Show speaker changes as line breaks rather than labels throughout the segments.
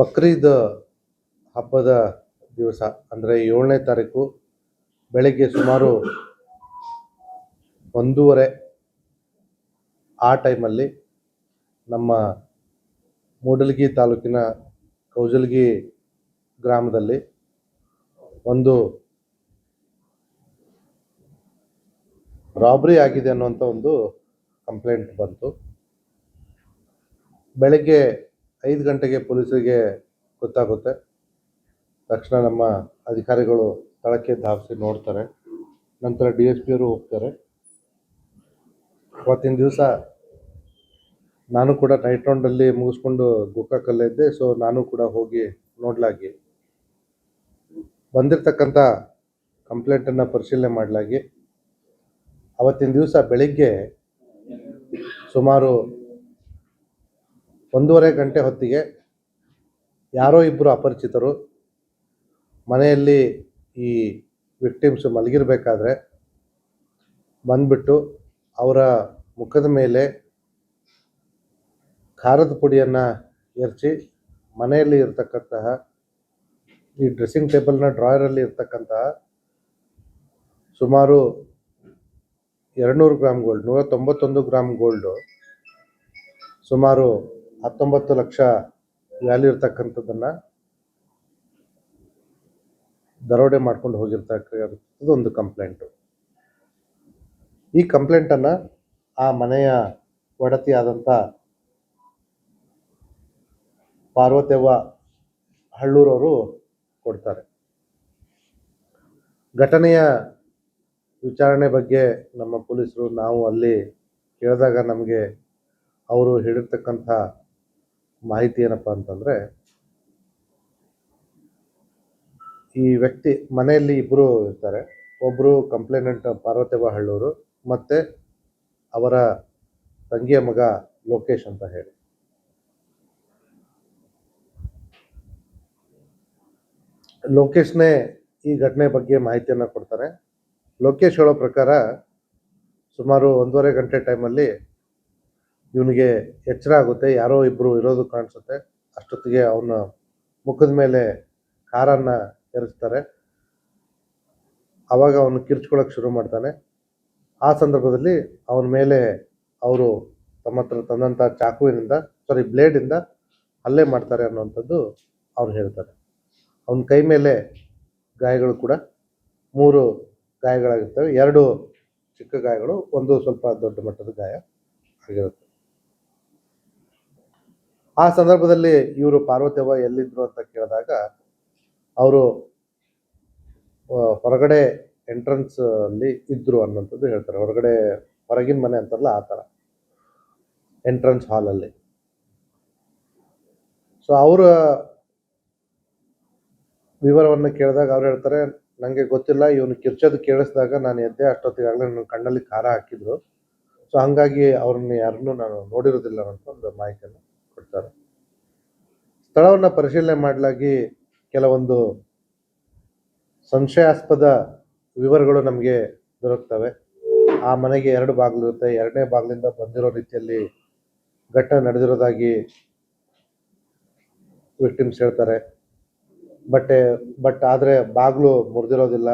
ಬಕ್ರೀದ್ ಹಬ್ಬದ ದಿವಸ, ಅಂದರೆ ಏಳನೇ ತಾರೀಕು ಬೆಳಗ್ಗೆ ಸುಮಾರು ಒಂದೂವರೆ ಆ ಟೈಮಲ್ಲಿ ನಮ್ಮ ಮೂಡಲಗಿ ತಾಲೂಕಿನ ಕೌಜಲಗಿ ಗ್ರಾಮದಲ್ಲಿ ಒಂದು ರಾಬ್ರಿ ಆಗಿದೆ ಅನ್ನುವಂಥ ಒಂದು ಕಂಪ್ಲೇಂಟ್ ಬಂತು. ಬೆಳಗ್ಗೆ ಐದು ಗಂಟೆಗೆ ಪೊಲೀಸರಿಗೆ ಗೊತ್ತಾಗುತ್ತೆ. ತಕ್ಷಣ ನಮ್ಮ ಅಧಿಕಾರಿಗಳು ಸ್ಥಳಕ್ಕೆ ಧಾವಿಸಿ ನೋಡ್ತಾರೆ. ನಂತರ ಡಿ ಎಸ್ ಪಿ ಅವರು ಹೋಗ್ತಾರೆ. ಅವತ್ತಿನ ದಿವಸ ನಾನು ಕೂಡ ನೈಟ್ ರೌಂಡಲ್ಲಿ ಮುಗಿಸ್ಕೊಂಡು ಗೋಕಾಕಲ್ಲೇ ಇದ್ದೆ. ಸೊ ನಾನು ಕೂಡ ಹೋಗಿ ನೋಡಲಾಗಿ. ಬಂದಿರತಕ್ಕಂಥ ಕಂಪ್ಲೇಂಟನ್ನು ಪರಿಶೀಲನೆ ಮಾಡಲಾಗಿ. ಅವತ್ತಿನ ದಿವಸ ಬೆಳಿಗ್ಗೆ ಸುಮಾರು ಒಂದೂವರೆ ಗಂಟೆ ಹೊತ್ತಿಗೆ ಯಾರೋ ಇಬ್ಬರು ಅಪರಿಚಿತರು ಮನೆಯಲ್ಲಿ ಈ ವಿಕ್ಟಿಮ್ಸ್ ಮಲಗಿರಬೇಕಾದ್ರೆ ಬಂದ್ಬಿಟ್ಟು ಅವರ ಮುಖದ ಮೇಲೆ ಖಾರದ ಪುಡಿಯನ್ನು ಎರಚಿ ಮನೆಯಲ್ಲಿ ಇರತಕ್ಕಂತಹ ಈ ಡ್ರೆಸ್ಸಿಂಗ್ ಟೇಬಲ್ನ ಡ್ರಾಯರಲ್ಲಿ ಇರ್ತಕ್ಕಂತಹ ಸುಮಾರು ಎರಡುನೂರು ಗ್ರಾಮ್ ಗೋಲ್ಡ್ ನೂರ ತೊಂಬತ್ತೊಂದು ಗ್ರಾಮ್ ಗೋಲ್ಡು ಸುಮಾರು ಹತ್ತೊಂಬತ್ತು ಲಕ್ಷ ವ್ಯಾಲ್ಯೂ ಇರ್ತಕ್ಕಂಥದ್ದನ್ನು ದರೋಡೆ ಮಾಡ್ಕೊಂಡು ಹೋಗಿರ್ತಕ್ಕಂಥದ್ದು ಒಂದು ಕಂಪ್ಲೇಂಟು. ಈ ಕಂಪ್ಲೇಂಟನ್ನು ಆ ಮನೆಯ ಒಡತಿಯಾದಂಥ ಪಾರ್ವತವ್ವ ಹಳ್ಳೂರವರು ಕೊಡ್ತಾರೆ. ಘಟನೆಯ ವಿಚಾರಣೆ ಬಗ್ಗೆ ನಮ್ಮ ಪೊಲೀಸರು ನಾವು ಅಲ್ಲಿ ಕೇಳಿದಾಗ ನಮಗೆ ಅವರು ಹೇಳಿರ್ತಕ್ಕಂಥ ಮಾಹಿತಿ ಏನಪ್ಪ ಅಂತಂದರೆ, ಈ ವ್ಯಕ್ತಿ ಮನೆಯಲ್ಲಿ ಇಬ್ಬರು ಇರ್ತಾರೆ. ಒಬ್ಬರು ಕಂಪ್ಲೇನೆಂಟ್ ಪಾರ್ವತವ್ವ ಹಳ್ಳೂರು, ಮತ್ತು ಅವರ ತಂಗಿಯ ಮಗ ಲೋಕೇಶ್ ಅಂತ ಹೇಳಿ. ಲೋಕೇಶ್ನೇ ಈ ಘಟನೆ ಬಗ್ಗೆ ಮಾಹಿತಿಯನ್ನು ಕೊಡ್ತಾರೆ. ಲೋಕೇಶ್ ಹೇಳೋ ಪ್ರಕಾರ ಸುಮಾರು ಒಂದೂವರೆ ಗಂಟೆ ಟೈಮಲ್ಲಿ ಇವನಿಗೆ ಎಚ್ಚರ ಆಗುತ್ತೆ, ಯಾರೋ ಇಬ್ಬರು ಇರೋದು ಕಾಣಿಸುತ್ತೆ. ಅಷ್ಟೊತ್ತಿಗೆ ಅವನ ಮುಖದ ಮೇಲೆ ಕಾರನ್ನು ಎರಚ್ತಾರೆ ಆವಾಗ ಅವನು ಕಿರ್ಚ್ಕೊಳಕ್ಕೆ ಶುರು ಮಾಡ್ತಾನೆ. ಆ ಸಂದರ್ಭದಲ್ಲಿ ಅವನ ಮೇಲೆ ಅವರು ತಮ್ಮ ಹತ್ರ ತಂದಂಥ ಚಾಕುವಿನಿಂದ ಸಾರಿ ಬ್ಲೇಡಿಂದ ಹಲ್ಲೆ ಮಾಡ್ತಾರೆ ಅನ್ನುವಂಥದ್ದು ಅವ್ರು ಹೇಳ್ತಾರೆ. ಅವನ ಕೈ ಮೇಲೆ ಗಾಯಗಳು ಕೂಡ, ಮೂರು ಗಾಯಗಳಾಗಿರ್ತವೆ. ಎರಡು ಚಿಕ್ಕ ಗಾಯಗಳು, ಒಂದು ಸ್ವಲ್ಪ ದೊಡ್ಡ ಮಟ್ಟದ ಗಾಯ ಆಗಿರುತ್ತೆ. ಆ ಸಂದರ್ಭದಲ್ಲಿ ಇವರು ಪಾರ್ವತವ್ವ ಎಲ್ಲಿದ್ರು ಅಂತ ಕೇಳಿದಾಗ ಅವರು ಹೊರಗಡೆ ಎಂಟ್ರೆನ್ಸ್ ಅಲ್ಲಿ ಇದ್ರು ಅನ್ನೋಂಥದ್ದು ಹೇಳ್ತಾರೆ. ಹೊರಗಡೆ, ಹೊರಗಿನ ಮನೆ ಅಂತಲ್ಲ ಆ ಥರ ಎಂಟ್ರೆನ್ಸ್ ಹಾಲಲ್ಲಿ ಸೊ ಅವರ ವಿವರವನ್ನು ಕೇಳಿದಾಗ ಅವ್ರು ಹೇಳ್ತಾರೆ ನನಗೆ ಗೊತ್ತಿಲ್ಲ, ಇವನು ಕಿರ್ಚೋದು ಕೇಳಿಸಿದಾಗ ನಾನು ಎದ್ದೆ ಅಷ್ಟೊತ್ತಿಗಾಗಲೇ ನನ್ನ ಕಣ್ಣಲ್ಲಿ ಖಾರ ಹಾಕಿದ್ರು. ಸೊ ಹಾಗಾಗಿ ಅವ್ರನ್ನ ಯಾರನ್ನೂ ನಾನು ನೋಡಿರೋದಿಲ್ಲ ಅಂತ ಒಂದು ಮಾಹಿತಿಯನ್ನು ಕೊಡ್ತಾರೆ ಸ್ಥಳವನ್ನು ಪರಿಶೀಲನೆ ಮಾಡಲಾಗಿ ಕೆಲವೊಂದು ಸಂಶಯಾಸ್ಪದ ವಿವರಗಳು ನಮಗೆ ದೊರಕ್ತವೆ. ಆ ಮನೆಗೆ ಎರಡು ಬಾಗಿಲು ಇರುತ್ತೆ. ಎರಡನೇ ಬಾಗಿಲಿಂದ ಬಂದಿರೋ ರೀತಿಯಲ್ಲಿ ಘಟನೆ ನಡೆದಿರೋದಾಗಿ ವಿಕ್ಟಿಮ್ಸ್ ಹೇಳ್ತಾರೆ. ಬಟ್ ಬಟ್ ಆದರೆ ಬಾಗಿಲು ಮುರಿದಿರೋದಿಲ್ಲ.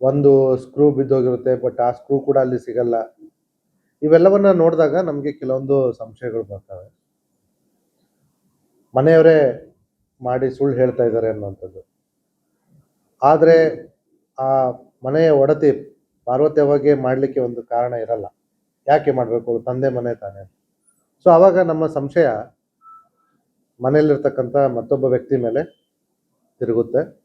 ಒಂದು ಸ್ಕ್ರೂ ಬಿದ್ದೋಗಿರುತ್ತೆ, ಬಟ್ ಆ ಸ್ಕ್ರೂ ಕೂಡ ಅಲ್ಲಿ ಸಿಗಲ್ಲ. ಇವೆಲ್ಲವನ್ನ ನೋಡಿದಾಗ ನಮಗೆ ಕೆಲವೊಂದು ಸಂಶಯಗಳು ಬರ್ತವೆ. ಮನೆಯವರೇ ಮಾಡಿ ಸುಳ್ಳು ಹೇಳ್ತಾ ಇದ್ದಾರೆ ಅನ್ನುವಂಥದ್ದು. ಆದರೆ ಆ ಮನೆಯ ಒಡತಿ ಪಾರ್ವತ್ಯವಾಗಿ ಮಾಡಲಿಕ್ಕೆ ಒಂದು ಕಾರಣ ಇರಲ್ಲ. ಯಾಕೆ ಮಾಡಬೇಕು? ತಂದೆ ಮನೆ ತಾನೆ. ಸೊ ಆವಾಗ ನಮ್ಮ ಸಂಶಯ ಮನೆಯಲ್ಲಿರ್ತಕ್ಕಂಥ ಮತ್ತೊಬ್ಬ ವ್ಯಕ್ತಿ ಮೇಲೆ ತಿರುಗುತ್ತೆ.